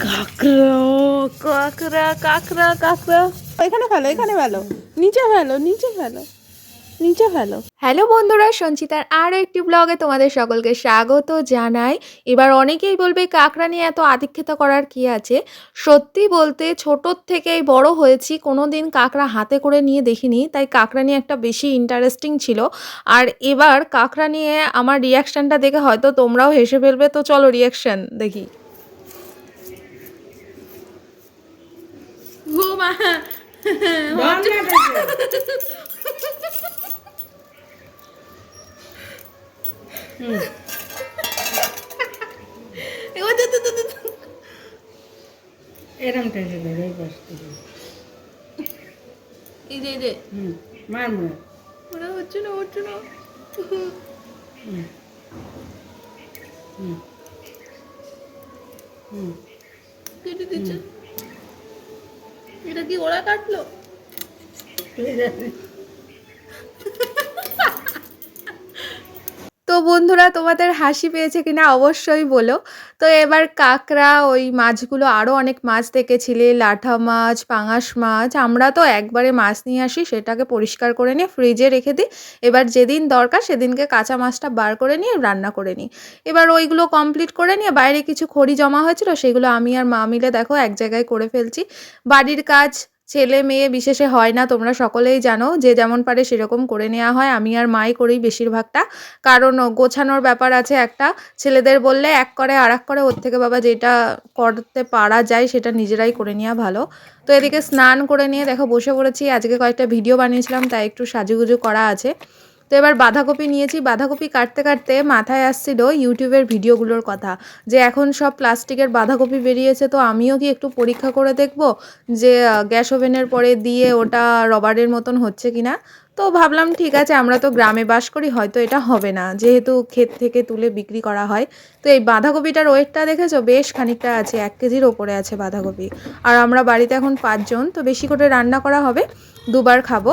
কাকড়া কাকড়া কাকড়া কাকড়া। এখানে ফেলো এখানে ফেলো। নিচে ফেলো নিচে ফেলো নিচে ফেলো। হ্যালো বন্ধুরা সঞ্চিতার আরও একটি ব্লগে তোমাদের সকলকে স্বাগত জানাই। এবার অনেকেই বলবে কাঁকড়া নিয়ে এত আদিক্ষেতা করার কি আছে? সত্যি বলতে ছোটোর থেকেই বড় হয়েছি। কোনো দিন কাঁকড়া হাতে করে নিয়ে দেখিনি তাই কাঁকড়া নিয়ে একটা বেশি ইন্টারেস্টিং ছিল। আর এবার কাঁকড়া নিয়ে আমার রিয়াকশানটা দেখে হয়তো তোমরাও হেসে ফেলবে। তো চলো রিয়াকশান দেখি। ঘুমা এরম টেনে পাশ থেকে এই যে এই যে হুম মার মনে ওরা হচ্ছে না হচ্ছে না হুম হুম হুম কেটে দিচ্ছে এটা কি ওরা কাটলো? তো বন্ধুরা, তোমাদের হাসি পেয়েছে কিনা অবশ্যই বলো। তো এবার কাঁকড়া, ওই মাছগুলো আরও অনেক মাছ দেখেছিলে, লাঠা মাছ, পাঙাশ মাছ, আমরা তো একবারে মাছ নিয়ে আসি, সেটাকে পরিষ্কার করে নিয়ে ফ্রিজে রেখে দিই। এবার যেদিন দরকার সেদিনকে কাঁচা মাছটা বার করে নিয়ে রান্না করে নিই। এবার ওইগুলো কমপ্লিট করে নিয়ে বাইরে কিছু খড়ি জমা হয়েছিল, সেগুলো আমি আর মা মিলে দেখো এক জায়গায় করে ফেলছি। বাড়ির কাজ ছেলে মেয়ে বিশেষে হয় না, তোমরা সকলেই জানো, যে যেমন পারে সেরকম করে নেওয়া হয়, আমি আর মাই করি বেশিরভাগটা। কারণ গোছানোর ব্যাপার আছে একটা, ছেলেদের বললে এক করে আর এক করে, ওর থেকে বাবা যেটা করতে পারা যায় সেটা নিজেরাই করে নেওয়া ভালো। তো এদিকে স্নান করে নিয়ে দেখো, বসে পড়েছি, আজকে কয়েকটা ভিডিও বানিয়েছিলাম, তাই একটু সাজুগুজু করা আছে। তো এবার বাঁধাকপি নিয়েছি। বাঁধাকপি কাটতে কাটতে মাথায় আসছিল ইউটিউবের ভিডিওগুলোর কথা যে এখন সব প্লাস্টিকের বাঁধাকপি বেরিয়েছে তো আমিও কি একটু পরীক্ষা করে দেখব যে গ্যাস ওভেনের পরে দিয়ে ওটা রবারের মতন হচ্ছে কিনা তো ভাবলাম ঠিক আছে, আমরা তো গ্রামে বাস করি, হয়তো এটা হবে না। যেহেতু ক্ষেত থেকে তুলে বিক্রি করা হয়। তো এই বাঁধাকপিটার ওয়েটটা দেখেছ? বেশ খানিকটা আছে, এক কেজির ওপরে আছে বাঁধাকপি। আর আমরা বাড়িতে এখন পাঁচজন, তো বেশি করে রান্না করা হবে। দুবার খাব।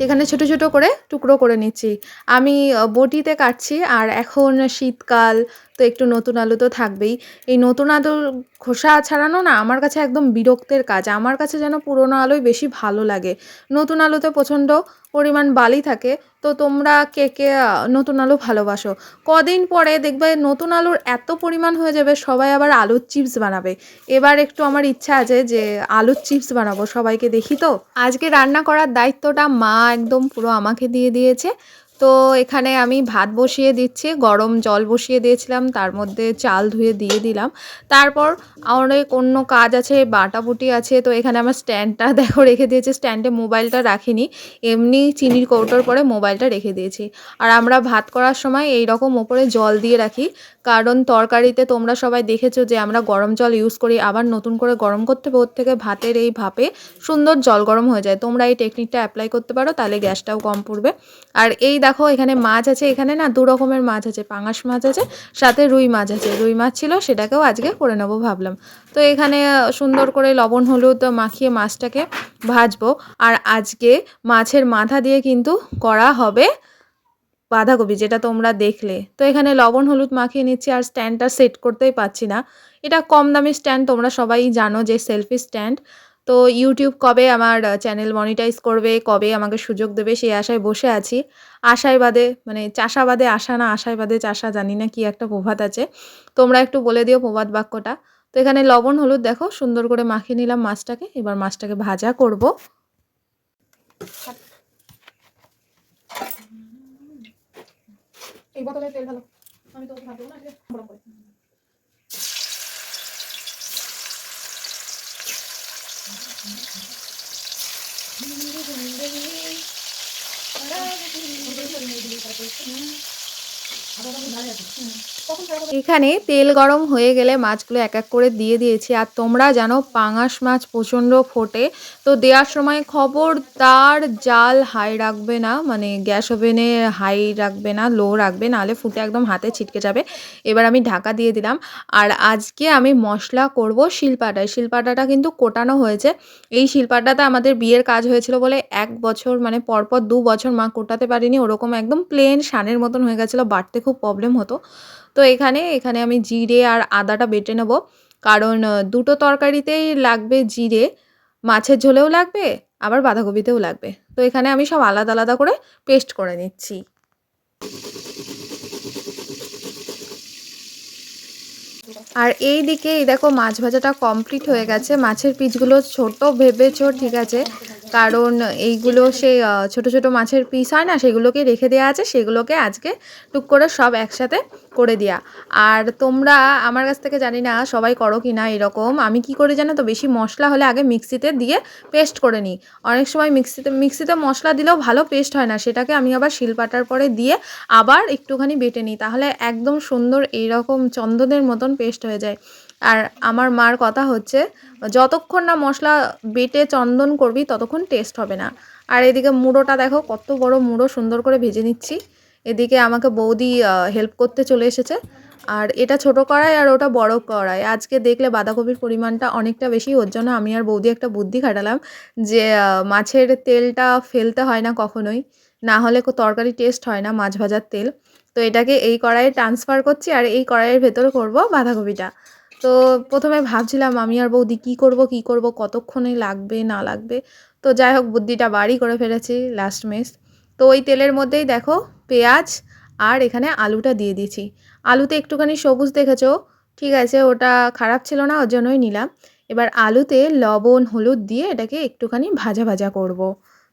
এখানে ছোট ছোট করে টুকরো করে নিচ্ছি। আমি বটিতে কাটছি আর এখন শীতকাল, তো একটু নতুন আলু তো থাকবেই। এই নতুন আলু খোসা ছাড়ানো না আমার কাছে একদম বিরক্তের কাজ। আমার কাছে যেন পুরনো আলুই বেশি ভালো লাগে। নতুন আলুতে প্রচণ্ড পরিমাণ বালি থাকে, তো তোমরা কে কে নতুন আলু ভালোবাসো? কদিন পরে দেখবে নতুন আলুর এত পরিমাণ হয়ে যাবে, সবাই আবার আলুর চিপস বানাবে। এবার একটু আমার ইচ্ছা আছে যে আলুর চিপস বানাবো, সবাইকে দেখি তো? আজকে রান্না করার দায়িত্বটা মা একদম পুরো আমাকে দিয়ে দিয়েছে। তো এখানে আমি ভাত বসিয়ে দিচ্ছি, গরম জল বসিয়ে দিয়েছিলাম, তার মধ্যে চাল ধুয়ে দিয়ে দিলাম। তারপর অনেক অন্য কাজ আছে, বাটাবুটি আছে, তো এখানে আমার স্ট্যান্ডটা দেখো রেখে দিয়েছে, স্ট্যান্ডে মোবাইলটা রাখিনি, এমনি চিনির কৌটোর পরে মোবাইলটা রেখে দিয়েছি। আর আমরা ভাত করার সময় এই রকম ওপরে জল দিয়ে রাখি, কারণ তরকারিতে তোমরা সবাই দেখেছ যে আমরা গরম জল ইউজ করি, আবার নতুন করে গরম করতে ওর থেকে ভাতের এই ভাপে সুন্দর জল গরম হয়ে যায়। তোমরা এই টেকনিকটা অ্যাপ্লাই করতে পারো, তাহলে গ্যাসটাও কম পড়বে। আর এই এখানে মাছ আছে, এখানে না দু রকমের মাছ আছে, পাঙাশ মাছ আছে, সাথে রুই মাছ আছে। রুই মাছ ছিল, সেটাকেও আজকে করে নেব ভাবলাম। তো এখানে সুন্দর করে লবণ, হলুদ মাখিয়ে মাছটাকে ভাজবো। আর আজকে মাছের মাথা দিয়ে কিন্তু করা হবে বাঁধাকপি, যেটা তোমরা দেখলে। তো এখানে লবণ, হলুদ মাখিয়ে নিচ্ছি, আর স্ট্যান্ডটা সেট করতেই পারছি না। এটা কম দামি স্ট্যান্ড, তোমরা সবাই জানো যে সেলফি স্ট্যান্ড। তো ইউটিউব কবে আমার চ্যানেল মনিটাইজ করবে, কবে আমাকে সুযোগ দেবে সেই আশায় বসে আছি। আশায় বাদে মানে চাষাবাদে আশা না, আশায় বাদে চাষা, জানি না কি একটা প্রভাত আছে। তোমরা একটু বলে দিও প্রবাদ বাক্যটা। তো এখানে লবণ, হলুদ দেখো, সুন্দর করে মাখিয়ে নিলাম মাছটাকে, এবার মাছটাকে ভাজা করব। এই বোতলে তেল ঢালো। আমি তো ভাববো না 바람이 불고 바람이 날려서 এখানে তেল গরম হয়ে গেলে মাছগুলো এক এক করে দিয়ে দিয়েছি। আর তোমরা জানো, পাঙাশ মাছ প্রচণ্ড ফোটে। তো দেওয়ার সময় খবর তার জাল হাই রাখবে না মানে গ্যাস ওভেনে হাই রাখবে না, লো রাখবে, নাহলে ফুটে একদম হাতে ছিটকে যাবে। এবার আমি ঢাকা দিয়ে দিলাম। আর আজকে আমি মশলা করব শিলপাটায়। শিলপাটাটা কিন্তু কোটানো হয়েছে। এই শিলপাটাতে আমাদের বিয়ের কাজ হয়েছিল বলে এক বছর মানে পরপর দু বছর মা কোটাতে পারিনি। ওরকম একদম প্লেন শানের মতন হয়ে গেছিল বাটতে খুব প্রবলেম হতো। তো এখানে এখানে আমি জিরে আর আদাটা বেটে নেব। কারণ দুটো তরকারিতেই লাগবে জিরে, মাছের ঝোলেও লাগবে, আবার বাঁধাকপিতেও লাগবে। তো এখানে আমি সব আলাদা আলাদা করে পেস্ট করে নিচ্ছি। আর এই দিকে, এই দেখো, মাছ ভাজাটা কমপ্লিট হয়ে গেছে। মাছের পিসগুলো ছোট ভেবেছো ঠিক আছে? কারণ এইগুলো আহ, ছোট ছোট মাছের পিস হয় না সেগুলোকে রেখে দেওয়া আছে সেগুলোকে আজকে টুক করে সব একসাথে করে দেওয়া আর তোমরা আমার কাছ থেকে জানি না সবাই করো কি না এরকম। আমি কি করি জানো তো বেশি মশলা হলে আগে মিক্সিতে দিয়ে পেস্ট করে নিই। অনেক সময় মিক্সিতে মিক্সিতে মশলা দিলেও ভালো পেস্ট হয় না সেটাকে আমি আবার শিলপাটার পরে দিয়ে আবার একটুখানি বেটে নিই তাহলে একদম সুন্দর এইরকম চন্দনের মতন পেস্ট হয়ে যায়। আর আমার মার কথা হচ্ছে, যতক্ষণ না মশলা বেটে চন্দন করবি, ততক্ষণ টেস্ট হবে না। আর এদিকে মুড়োটা দেখো, কত বড় মুড়ো, সুন্দর করে ভেজে নিচ্ছি। এদিকে আমাকে বৌদি হেল্প করতে চলে এসেছে। আর এটা ছোট কড়াই আর ওটা বড় কড়াই। আজকে দেখলে বাঁধাকপির পরিমাণটা অনেকটা বেশি, ওর জন্য আমি আর বৌদি একটা বুদ্ধি খাটালাম যে মাছের তেলটা ফেলতে হয় না কখনোই। না হলে তরকারি টেস্ট হয় না মাছ ভাজার তেল। তো এটাকে এই কড়াইয়ে ট্রান্সফার করছি আর এই কড়াইয়ের ভেতরে করব বাঁধাকপিটা। তো প্রথমে ভাবছিলাম আমি আর বৌদি কী করব কী করব, কতক্ষণে লাগবে, না লাগবে। তো যাই হোক বুদ্ধিটা বাড়ি করে ফেলেছি লাস্ট মেস তো ওই তেলের মধ্যেই দেখো, পেঁয়াজ আর এখানে আলুটা দিয়ে দিয়েছি। আলুতে একটুখানি সবুজ দেখেছ? ঠিক আছে, ওটা খারাপ ছিল না, ওর জন্যই নিলাম। এবার আলুতে লবণ, হলুদ দিয়ে এটাকে একটুখানি ভাজা ভাজা করব।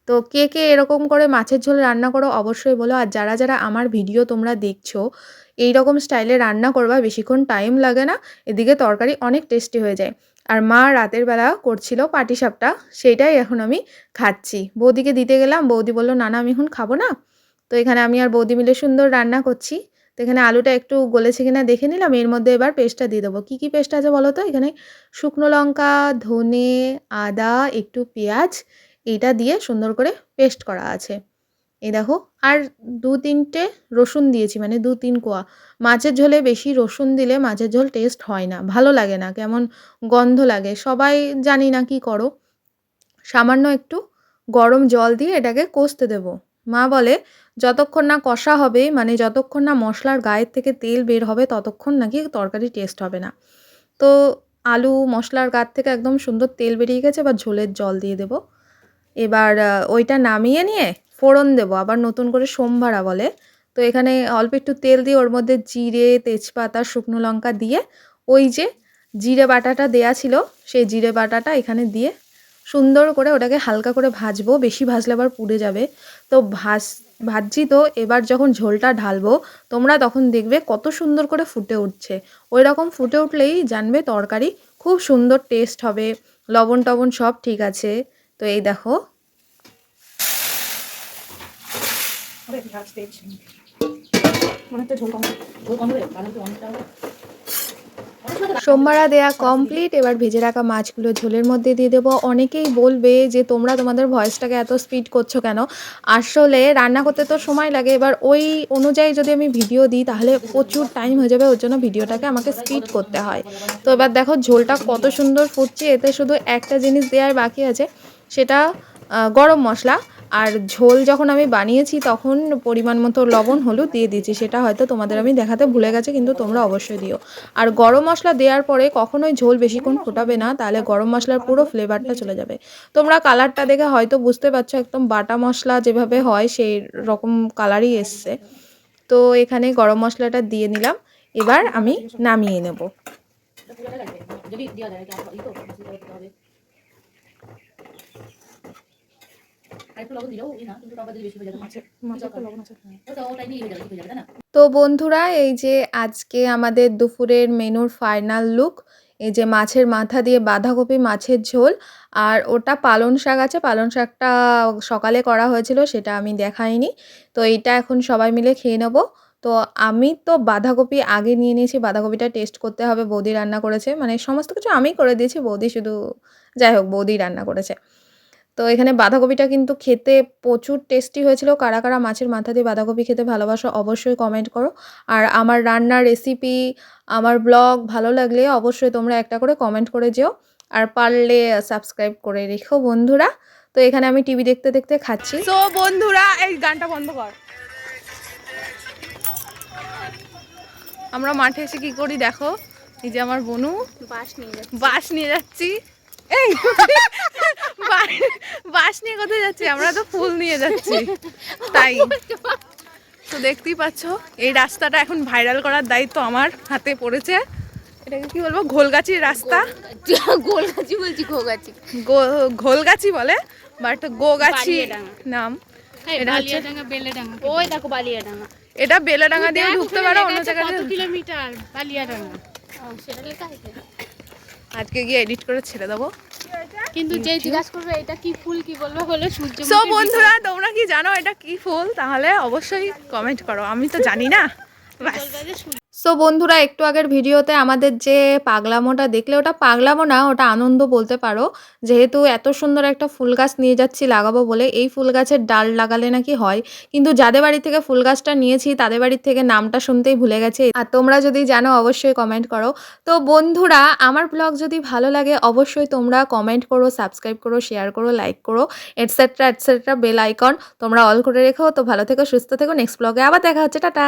তো কে কে এরকম করে মাছের ঝোল রান্না করো অবশ্যই বলো। আর যারা যারা আমার ভিডিও তোমরা দেখছ এই রকম স্টাইলে রান্না করবা বেশিক্ষণ টাইম লাগে না, এদিকে তরকারি অনেক টেস্টি হয়ে যায়। আর মা রাতের বেলা করছিল পাটিসাপটা সেইটাই এখন আমি খাচ্ছি। বৌদিকে দিতে গেলাম, বৌদি বলল না না আমি এখন খাব না। তো এখানে আমি আর বৌদি মিলে সুন্দর রান্না করছি। তো এখানে আলুটা একটু গলেছে কিনা দেখে নিলাম, এর মধ্যে এবার পেস্টটা দিয়ে দেবো। কী কী পেস্ট আছে বলো তো? এখানে শুকনো লঙ্কা, ধনে, আদা, একটু পেঁয়াজ, এইটা দিয়ে সুন্দর করে পেস্ট করা আছে। এই দেখো, আর দু তিনটে রসুন দিয়েছি মানে দু তিন কোয়া। মাছের ঝোলে বেশি রসুন দিলে মাছের ঝোল টেস্ট হয় না, ভালো লাগে না, কেমন গন্ধ লাগে। সবাই জানি না কি করো। সামান্য একটু গরম জল দিয়ে এটাকে কষতে দেব। মা বলে, যতক্ষণ না কষা হবে মানে যতক্ষণ না মশলার গায়ের থেকে তেল বের হবে, ততক্ষণ নাকি তরকারি টেস্ট হবে না। তো আলু মশলার গার থেকে একদম সুন্দর তেল বেরিয়ে গেছে, এবার ঝোলের জল দিয়ে দেব। এবার ওইটা নামিয়ে নিয়ে ফোড়ন দেবো, আবার নতুন করে সোমবারা বলে। তো এখানে অল্প একটু তেল দিয়ে ওর মধ্যে জিরে, তেজপাতা, শুকনো লঙ্কা দিয়ে ওই যে জিরে বাটাটা দেয়া ছিল, সেই জিরে বাটাটা এখানে দিয়ে সুন্দর করে ওটাকে হালকা করে ভাজবো, বেশি ভাজলে আবার পুড়ে যাবে। তো ভাজ, ভাজছি তো, এবার যখন ঝোলটা ঢালবো, তোমরা তখন দেখবে কত সুন্দর করে ফুটে উঠছে। ওই রকম ফুটে উঠলেই জানবে তরকারি খুব সুন্দর টেস্ট হবে, লবণ টবণ সব ঠিক আছে। তো এই দেখো। সোমবারা দেয়া কমপ্লিট। এবার ভেজে রাখা মাছগুলো ঝোলের মধ্যে দিয়ে দেবো। অনেকেই বলবে যে, তোমরা তোমাদের ভয়েসটাকে এত স্পিড করছ কেন? আসলে রান্না করতে তো সময় লাগে। এবার ওই অনুযায়ী যদি আমি ভিডিও দিই, তাহলে প্রচুর টাইম হয়ে যাবে। ওর জন্য ভিডিওটাকে আমাকে স্পিড করতে হয়। তো এবার দেখো, ঝোলটা কত সুন্দর ফুটছে। এতে শুধু একটা জিনিস দেওয়ার বাকি আছে। সেটা গরম মশলা। আর ঝোল যখন আমি বানিয়েছি, তখন পরিমাণ মতো লবণ, হলুদ দিয়ে দিয়েছি। সেটা হয়তো তোমাদের আমি দেখাতে ভুলে গেছি, কিন্তু তোমরা অবশ্যই দিও। আর গরম মশলা দেওয়ার পরে কখনোই ঝোল বেশিক্ষণ ফোটাবে না, তাহলে গরম মশলার পুরো ফ্লেভারটা চলে যাবে। তোমরা কালারটা দেখে হয়তো বুঝতে পারছ, একদম বাটা মশলা যেভাবে হয়, সেই রকম কালারই এসছে। তো এখানে গরম মশলাটা দিয়ে নিলাম। এবার আমি নামিয়ে নেব। তো বন্ধুরা এই যে আজকে আমাদের দুপুরের মেনুর ফাইনাল লুক এই যে মাছের মাথা দিয়ে বাঁধাকপি মাছের ঝোল আর ওটা পালং শাক আছে। পালং শাকটা সকালে করা হয়েছিল সেটা আমি দেখাইনি। তো এইটা এখন সবাই মিলে খেয়ে নেব। তো আমি তো বাঁধাকপি আগে নিয়ে নিয়েছি বাঁধাকপিটা টেস্ট করতে হবে বৌদি রান্না করেছে। মানে সমস্ত কিছু আমি করে দিয়েছি বৌদি শুধু যাই হোক বৌদি রান্না করেছে। তো এখানে বাঁধাকপিটা কিন্তু খেতে প্রচুর টেস্টি হয়েছিল। কারা কারা মাছের মাথা দিয়ে বাঁধাকপি খেতে ভালোবাসো অবশ্যই কমেন্ট করো। আর আমার রান্নার রেসিপি আমার ব্লগ ভালো লাগলে অবশ্যই তোমরা একটা করে কমেন্ট করে যেও। আর পারলে সাবস্ক্রাইব করে রেখো বন্ধুরা। তো এখানে আমি টিভি দেখতে দেখতে খাচ্ছি। তো বন্ধুরা এই গানটা বন্ধ কর। আমরা মাঠে এসে কি করি দেখো? এই যে আমার বনু বাস নিয়ে যাচ্ছে। বাস নিয়ে যাচ্ছি। এই বাস নিয়ে কোথায় যাচ্ছি? আমরা তো ফুল নিয়ে যাচ্ছি। তাই। তো দেখতেই পাচ্ছ এই রাস্তাটা এখন ভাইরাল করার দায়িত্ব আমার হাতে পড়েছে। এটাকে কি বলব? ঘোলগাছির রাস্তা। গোলগাছি বলছি ঘোগাছি। গো- ঘোলগাছি বলে বাট গোগাছি। নাম। এটা হচ্ছে বালিয়াডাঙ্গা ওই দেখো বালিয়াডাঙ্গা। এটা বেলাডাঙ্গা দিয়ে ঢুকতে পারো অন্য জায়গায় কিলোমিটার বালিয়াডাঙ্গা। সেটা লেখা আছে। আজকে গিয়ে এডিট করে ছেড়ে দেবো। কিন্তু যে জিজ্ঞাসা করবে এটা কি ফুল কি বলবে? হলো সূর্য সো বন্ধুরা তোমরা কি জানো এটা কি ফুল? তাহলে অবশ্যই কমেন্ট করো। আমি তো জানি না। ব্যাস। সো বন্ধুরা, একটু আগের ভিডিওতে আমাদের যে পাগলামোটা দেখলে, ওটা পাগলামো না, ওটা আনন্দ বলতে পারো। যেহেতু এত সুন্দর একটা ফুল গাছ নিয়ে যাচ্ছি, লাগাবো বলে, এই ফুল গাছের ডাল লাগালে নাকি হয়। কিন্তু যাদের বাড়ি থেকে ফুল গাছটা নিয়েছি, তাদের বাড়ির থেকে নামটা শুনতেই ভুলে গেছে। আর তোমরা যদি জানো, অবশ্যই কমেন্ট করো। তো বন্ধুরা, আমার ব্লগ যদি ভালো লাগে, অবশ্যই তোমরা কমেন্ট করো সাবস্ক্রাইব করো শেয়ার করো লাইক করো এটসেট্রা এটসেট্রা বেল আইকন তোমরা অল করে রেখো। তো ভালো থেকো, সুস্থ থেকো নেক্সট ব্লগে আবার দেখা হচ্ছে। টাটা!